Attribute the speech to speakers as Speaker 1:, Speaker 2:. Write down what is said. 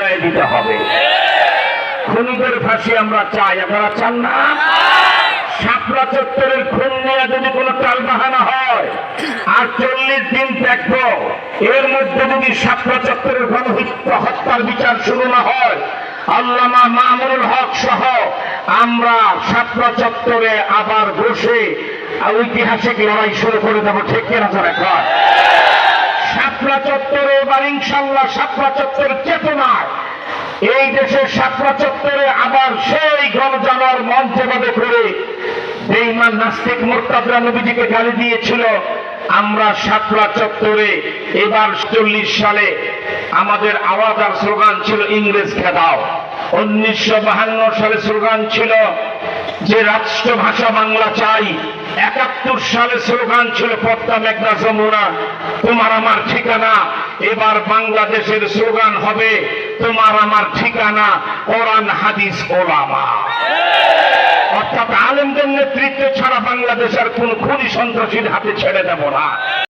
Speaker 1: রায় দিতে হবে। খুনিদের ফাঁসি আমরা চাই, আপনারা চান না? শাপলা চত্বরের খুন নিয়ে যদি কোনো টালবাহানা হয়, আর চল্লিশ দিন দেখব, এর মধ্যে যদি শাপলা চত্বরের গণহত্যা হত্যার বিচার শুরু না হয়, আল্লামা মামুনুল হক সহ আমরা শাপলা চত্বরে আবার বসে ঐতিহাসিক লড়াই শুরু করে দেবো। ঠিক কিনা এখন শাপলা চত্বরে ইনশাল্লাহ শাপলা চত্বর চেতনায়। এই দেশের শাপলা চত্বরে আবার সেই গণজানোয়ার মঞ্চে ভাবে করে বেইমান নাস্তিক মোর্তাদরা নবীজিকে গালি দিয়েছিল, আমরা শাপলা চত্বরে এবার চল্লিশ সালে আমাদের আওয়াজ আর স্লোগান ছিল ইংরেজ খেদাও। উনিশশো বাহান্ন সালে স্লোগান ছিল যে রাষ্ট্রভাষা বাংলা চাই। একাত্তর সালে স্লোগান ছিল, পদ্মা মেঘনা যমুনা, তোমার আমার ঠিকানা। এবার বাংলাদেশের স্লোগান হবে, তোমার আমার ঠিকানা, কোরআন, হাদিস, ওলামা। অর্থাৎ আলেমদের নেতৃত্বে ছাড়া বাংলাদেশের কোন খুনি সন্ত্রাসীর হাতে ছেড়ে দেব না।